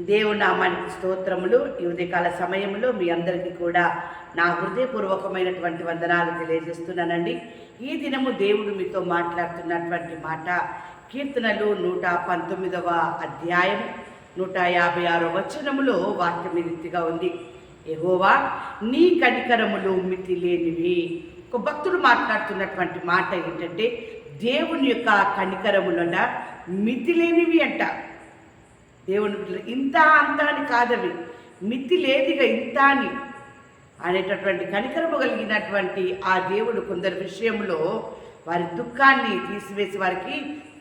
దేవుడు నామానికి స్తోత్రములు. ఈ ఉదయకాల సమయంలో మీ అందరికీ కూడా నా హృదయపూర్వకమైనటువంటి వందనాలు తెలియజేస్తున్నానండి. ఈ దినము దేవుడు మీతో మాట్లాడుతున్నటువంటి మాట కీర్తనలు నూట పంతొమ్మిదవ అధ్యాయం నూట యాభై ఆరో వచనములో వాక్యం రీతిగా ఉంది. ఎగోవా నీ కనికరములు మితి లేనివి ఒక భక్తుడు మాట్లాడుతున్నటువంటి మాట ఏంటంటే దేవుని యొక్క కనికరములన మితి లేనివి అంట. దేవుని బిడ్డలు ఇంత అంత అని కాదవి. మితి లేదిగా ఇంత అని అనేటటువంటి కనికరము కలిగినటువంటి ఆ దేవుడు కొందరి విషయంలో వారి దుఃఖాన్ని తీసివేసి వారికి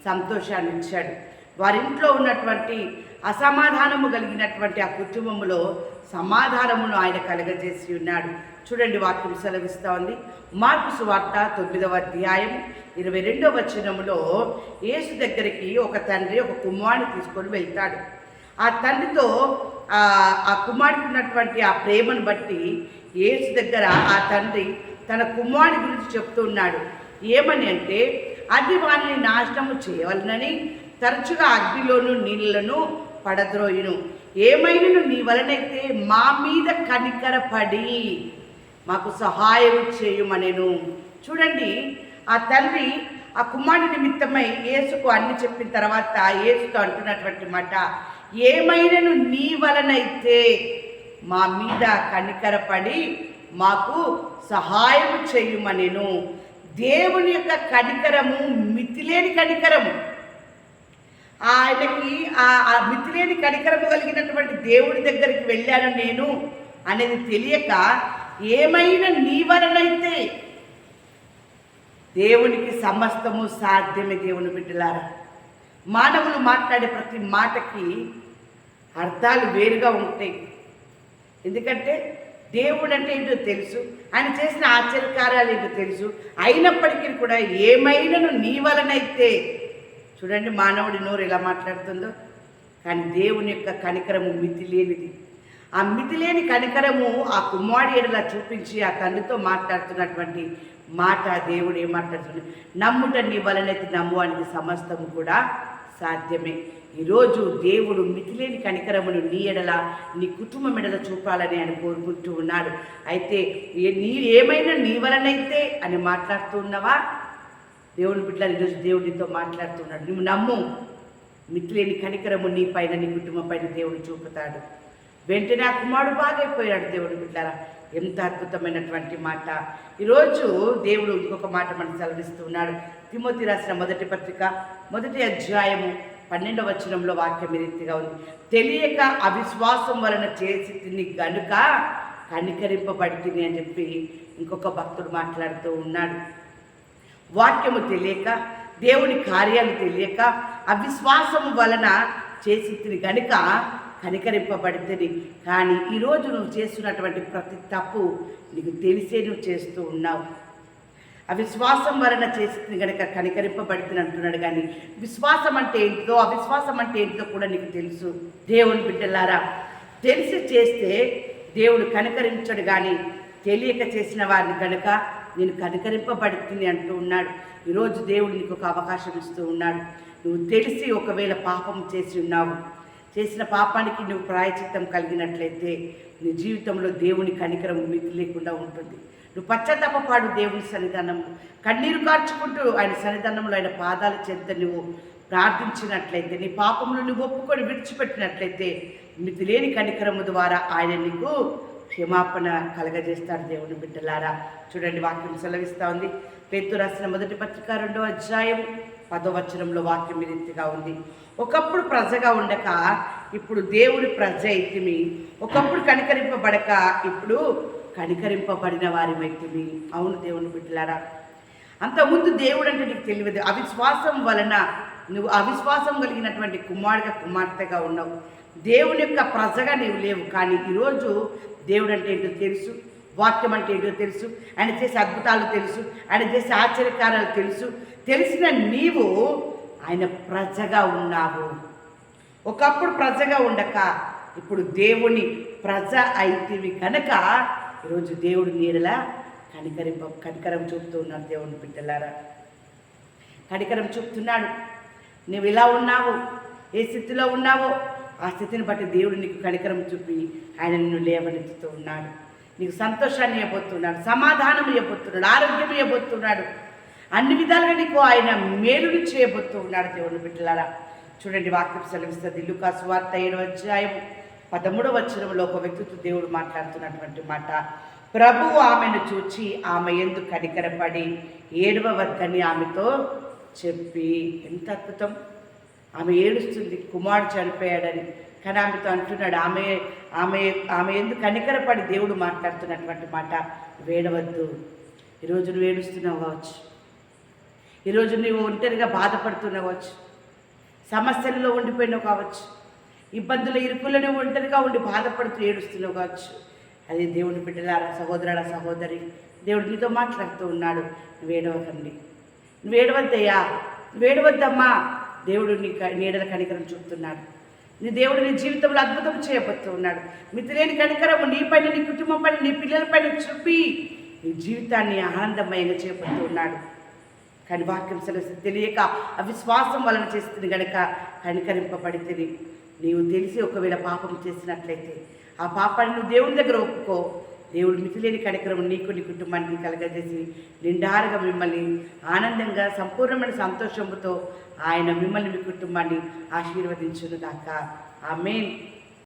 సంతోషాన్ని ఇచ్చాడు. వారి ఇంట్లో ఉన్నటువంటి అసమాధానము కలిగినటువంటి ఆ కుటుంబంలో సమాధానమును ఆయన కలగజేసి ఉన్నాడు. చూడండి వాక్యం సెలవిస్తూ ఉంది. మార్పు సువార్త తొమ్మిదవ అధ్యాయం ఇరవై రెండవ వచనములో యేసు దగ్గరికి ఒక తండ్రి ఒక కుమారుని తీసుకొని వెళ్తాడు. ఆ తండ్రితో ఆ కుమారుడికి ఉన్నటువంటి ఆ ప్రేమను బట్టి ఏసు దగ్గర ఆ తండ్రి తన కుమారుడి గురించి చెప్తూ ఉన్నాడు. ఏమని అంటే అది వారిని నాశనము చేయవలనని తరచుగా అగ్నిలోను నీళ్ళను పడద్రోయును. ఏమైనను నీ వలనైతే మా మీద కనికరపడి మాకు సహాయం చేయమనెను. చూడండి ఆ తండ్రి ఆ కుమారుడి నిమిత్తమై యేసుకు అన్ని చెప్పిన తర్వాత యేసుతో అంటున్నటువంటి మాట ఏమైనను నీ వలనైతే మా మీద కనికరపడి మాకు సహాయం చేయమనెను. దేవుని యొక్క కనికరము మితిలేని కనికరము. ఆయనకి ఆ ఆ మితిలేని కనికరము కలిగినటువంటి దేవుడి దగ్గరికి వెళ్ళాను నేను అనేది తెలియక ఏమైనా నీ వలనైతే దేవునికి సమస్తము సాధ్యమే దేవుని బిడ్డలారా. మానవులు మాట్లాడే ప్రతి మాటకి అర్థాలు వేరుగా ఉంటాయి. ఎందుకంటే దేవుడు అంటే ఏంటో తెలుసు ఆయన చేసిన ఆశ్చర్యకార్యాలు ఏంటో తెలుసు. అయినప్పటికీ కూడా ఏమైనాను నీ వలనైతే. చూడండి మానవుడి నోరు ఎలా మాట్లాడుతుందో. కానీ దేవుని యొక్క కనికరము మితి లేనిది ఆ మితి లేని కనికరము ఆ కుమారుడు ఎడలా చూపించి ఆ తండ్రితో మాట్లాడుతున్నటువంటి మాట దేవుడు ఏం మాట్లాడుతున్నాడు నమ్ముట నీ వలనైతే నమ్మువానికి సమస్తము కూడా సాధ్యమే. ఈరోజు దేవుడు మితిలేని కనికరమును నీ ఎడల నీ కుటుంబం ఎడల చూపాలని ఆయన కోరుకుంటూ ఉన్నాడు. అయితే నీ ఏమైనా నీ వలనైతే అని మాట్లాడుతూ ఉన్నావా? దేవుని బిడ్డలు ఈరోజు దేవుడితో మాట్లాడుతున్నాడు నువ్వు నమ్ము. మితిలేని కనికరము నీ పైన నీ కుటుంబం పైన దేవుడు చూపుతాడు. వెంటనే ఆ కుమారుడు బాగైపోయాడు దేవుడు బిడ్డారా ఎంత అద్భుతమైనటువంటి మాట. ఈరోజు దేవుడు ఇంకొక మాట మనకు సెలవిస్తున్నాడు తిమోతి రాసిన మొదటి పత్రిక మొదటి అధ్యాయము పన్నెండవ వచనంలో వాక్యం రీతిగా ఉంది. తెలియక అవిశ్వాసం వలన చేసి తిని గనుక కనికరింపబడితిని అని చెప్పి ఇంకొక భక్తుడు మాట్లాడుతూ ఉన్నాడు. వాక్యము తెలియక దేవుని కార్యాలు తెలియక అవిశ్వాసము వలన చేసి తిని గనుక కనికరింపబడితేని కానీ ఈరోజు నువ్వు చేస్తున్నటువంటి ప్రతి తప్పు నీకు తెలిసే నువ్వు చేస్తూ ఉన్నావు. అవిశ్వాసం వలన చేసింది కనుక కనికరింపబడుతుంది అంటున్నాడు కానీ విశ్వాసం అంటే ఏంటిదో అవిశ్వాసం అంటే ఏంటిదో కూడా నీకు తెలుసు. దేవుని బిడ్డలారా తెలిసి చేస్తే దేవుడు కనికరించడు కానీ తెలియక చేసిన వారిని కనుక నేను కనికరింపబడుతుంది అంటూ ఉన్నాడు. ఈరోజు దేవుడు నీకు ఒక అవకాశం ఇస్తూ ఉన్నాడు. నువ్వు తెలిసి ఒకవేళ పాపం చేసి ఉన్నావు చేసిన పాపానికి నువ్వు ప్రాయచిత్తం కలిగినట్లయితే నీ జీవితంలో దేవుని కనికరం మితి లేకుండా ఉంటుంది. నువ్వు పశ్చాత్తాపపాడు దేవుని సన్నిధానం కన్నీరు కార్చుకుంటూ ఆయన సన్నిధానంలో ఆయన పాదాల చేత నువ్వు ప్రార్థించినట్లయితే నీ పాపములు నువ్వు ఒప్పుకొని విడిచిపెట్టినట్లయితే మితి లేని కనికరము ద్వారా ఆయన నీకు క్షమాపణ కలగజేస్తాడు దేవుని బిడ్డలారా. చూడండి వాక్యం సెలవిస్తూ ఉంది. పేతు రాసిన మొదటి పత్రిక రెండో అధ్యాయం పదవచనంలో వాక్యం ఈ రీతిగా ఉంది. ఒకప్పుడు ప్రజగా ఉండక ఇప్పుడు దేవుడి ప్రజ అయితిమి. ఒకప్పుడు కనికరింపబడక ఇప్పుడు కనికరింపబడిన వారి వ్యక్తిని అవును దేవుని బిడ్డలారా. అంతకుముందు దేవుడు అంటే నీకు తెలియదు. అవిశ్వాసం వలన నువ్వు అవిశ్వాసం కలిగినటువంటి కుమారుడిగా కుమార్తెగా ఉన్నావు. దేవుని యొక్క ప్రజగా నీవు లేవు. కానీ ఈరోజు దేవుడు అంటే ఏంటో తెలుసు. వాక్యం అంటే ఏంటో తెలుసు ఆయన చేసే అద్భుతాలు తెలుసు ఆయన చేసే ఆశ్చర్యకారాలు తెలుసు. తెలిసిన నీవు ఆయన ప్రజగా ఉన్నావు. ఒకప్పుడు ప్రజగా ఉండక ఇప్పుడు దేవుని ప్రజ అయితివి కనుక ఈరోజు దేవుడు నీడలా కనికరింప కనికరం చూపుతూ ఉన్నాడు దేవుని బిడ్డలారా. కనికరం చూపుతున్నాడు. నువ్వు ఇలా ఉన్నావు ఏ స్థితిలో ఉన్నావో ఆ స్థితిని బట్టి దేవుడు నీకు కనికరం చూపి ఆయన నిన్ను లేవనెత్తుతూ ఉన్నాడు. నీకు సంతోషాన్ని ఇవ్వబోతున్నాడు సమాధానం ఇవ్వబోతున్నాడు ఆరోగ్యం ఇవ్వబోతున్నాడు. అన్ని విధాలుగా నీకు ఆయన మేలుని చేయబోతూ ఉన్నాడు దేవుని బిడ్డలారా. చూడండి వాక్యం సెలవిస్తుంది. కాసు వార్త ఏడు అధ్యాయం పదమూడవ వచ్చినంలో ఒక వ్యక్తితో దేవుడు మాట్లాడుతున్నటువంటి మాట. ప్రభువు ఆమెను చూచి ఆమె ఎందు కనికరపడి ఏడవ వద్దని ఆమెతో చెప్పి ఎంత అద్భుతం. ఆమె ఏడుస్తుంది కుమారుడు చనిపోయాడని. కానీ ఆమెతో అంటున్నాడు. ఆమె ఆమె ఆమె ఎందుకు కనికరపడి దేవుడు మాట్లాడుతున్నటువంటి మాట వేడవద్దు. ఈరోజు నువ్వు ఏడుస్తున్నావు కావచ్చు. ఈరోజు నువ్వు ఒంటరిగా బాధపడుతున్నావు కావచ్చు. సమస్యలలో ఉండిపోయినావు కావచ్చు. ఇబ్బందుల ఇరుకులను ఒంటరిగా ఉండి బాధపడుతూ ఏడుస్తున్నావు కావచ్చు. అది దేవుని బిడ్డలారా సహోదరుల సహోదరి దేవుడు నీతో మాట్లాడుతూ ఉన్నాడు. నువ్వు ఏడవకండి. నువ్వు ఏడవద్దయ్యా. దేవుడు నీ నీడల కనికరం చూపుతున్నాడు. నీ దేవుడు నీ జీవితంలో అద్భుతం చేయబోతూ ఉన్నాడు. మితిలేని కనికరము నీ పైన నీ కుటుంబం పైన నీ పిల్లల పైన చూపి నీ జీవితాన్ని ఆనందమయంగా చేయబోతూ ఉన్నాడు. కానీ వాక్యం సెలవు తెలియక అవిశ్వాసం వలన చేస్తుంది గనక కనికరింపబడి తిని నీవు తెలిసి ఒకవేళ పాపం చేసినట్లయితే ఆ పాపాన్ని నువ్వు దేవుని దగ్గర ఒప్పుకో. దేవుడు మితిలేని కార్యక్రమం నీకు నీ కుటుంబానికి కలగజేసి నిండారుగా మిమ్మల్ని ఆనందంగా సంపూర్ణమైన సంతోషంతో ఆయన మిమ్మల్ని మీ కుటుంబాన్ని ఆశీర్వదించును గాక ఆమెన్.